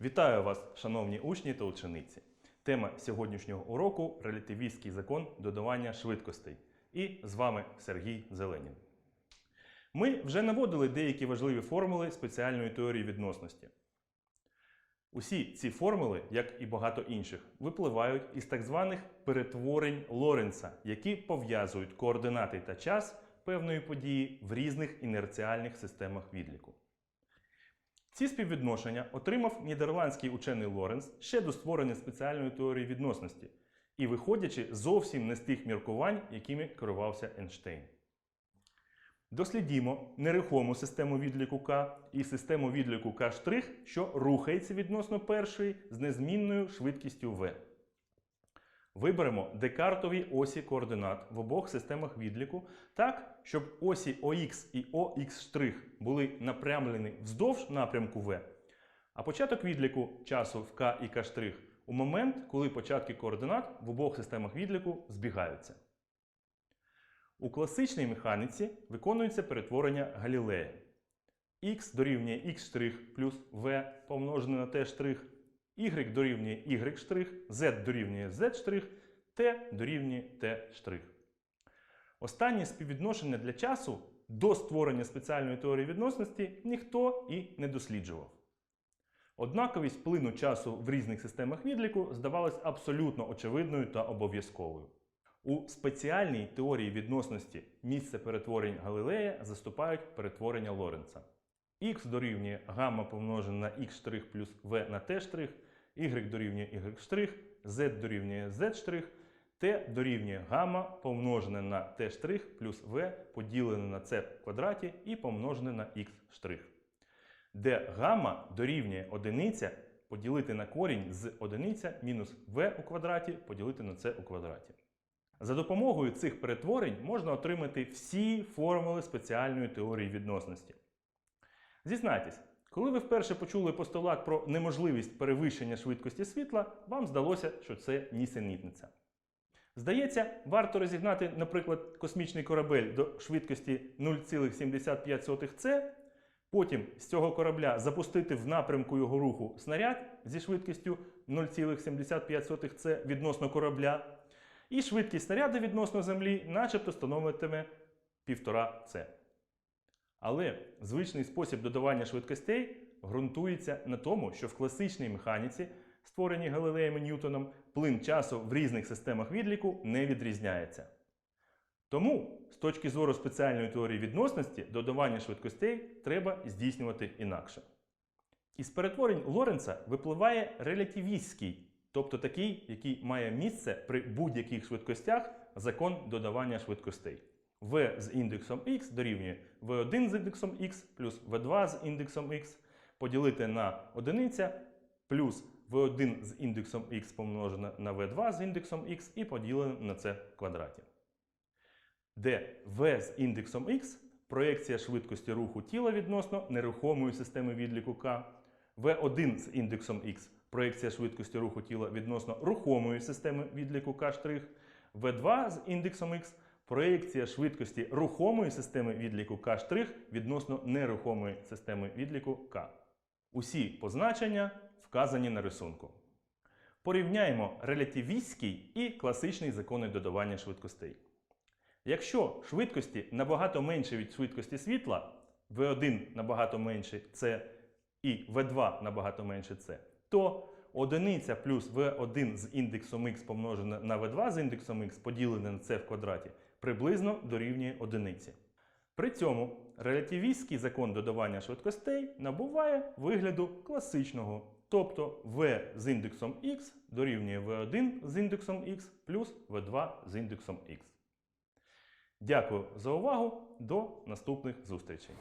Вітаю вас, шановні учні та учениці. Тема сьогоднішнього уроку релятивістський закон додавання швидкостей. І з вами Сергій Зеленін. Ми вже наводили деякі важливі формули спеціальної теорії відносності. Усі ці формули, як і багато інших, випливають із так званих перетворень Лоренца, які пов'язують координати та час певної події в різних інерціальних системах відліку. Ці співвідношення отримав нідерландський учений Лоренс ще до створення спеціальної теорії відносності і виходячи зовсім не з тих міркувань, якими керувався Ейнштейн. Дослідімо нерухому систему відліку К і систему відліку К', що рухається відносно першої з незмінною швидкістю v. Виберемо декартові осі координат в обох системах відліку так, щоб осі ОХ і ОХ' були напрямлені вздовж напрямку v, а початок відліку часу в К і К' у момент, коли початки координат в обох системах відліку збігаються. У класичній механіці виконується перетворення Галілея. Х дорівнює x' плюс v помножене на t', y дорівнює y', z дорівнює z', t дорівнює t'. Останнє співвідношення для часу до створення спеціальної теорії відносності ніхто і не досліджував. Однаковість плину часу в різних системах відліку здавалась абсолютно очевидною та обов'язковою. У спеціальній теорії відносності місце перетворень Галилея заступають перетворення Лоренца. Х дорівнює гамма помножене на х' плюс v на t', y дорівнює y', z дорівнює z', t дорівнює гамма помножене на t' плюс v поділене на c в квадраті і помножене на х', де гамма дорівнює одиниця поділити на корінь з одиниця мінус v у квадраті поділити на c у квадраті. За допомогою цих перетворень можна отримати всі формули спеціальної теорії відносності. Зізнайтесь, коли ви вперше почули постулат про неможливість перевищення швидкості світла, вам здалося, що це нісенітниця. Здається, варто розігнати, наприклад, космічний корабель до швидкості 0,75 с, потім з цього корабля запустити в напрямку його руху снаряд зі швидкістю 0,75 с відносно корабля. І швидкість снаряду відносно Землі начебто становитиме 1,5 С. Але звичний спосіб додавання швидкостей ґрунтується на тому, що в класичній механіці, створеній Галилеєм і Ньютоном, плин часу в різних системах відліку не відрізняється. Тому, з точки зору спеціальної теорії відносності, додавання швидкостей треба здійснювати інакше. Із перетворень Лоренца випливає релятивістський тобто такий, який має місце при будь-яких швидкостях закон додавання швидкостей. V з індексом x дорівнює v1 з індексом x плюс v2 з індексом x поділити на одиниця плюс v1 з індексом x помножене на v2 з індексом x і поділене на це в квадраті. Де v з індексом x проєкція швидкості руху тіла відносно нерухомої системи відліку k, v1 з індексом x проєкція швидкості руху тіла відносно рухомої системи відліку К', V2 з індексом X, проєкція швидкості рухомої системи відліку К' відносно нерухомої системи відліку К. Усі позначення вказані на рисунку. Порівняємо релятивістський і класичний закони додавання швидкостей. Якщо швидкості набагато менше від швидкості світла, V1 набагато менше С і V2 набагато менше С, то одиниця плюс v1 з індексом x помножене на v2 з індексом x поділене на c в квадраті приблизно дорівнює одиниці. При цьому релятивістський закон додавання швидкостей набуває вигляду класичного, тобто v з індексом x дорівнює v1 з індексом x плюс v2 з індексом x. Дякую за увагу. До наступних зустрічей!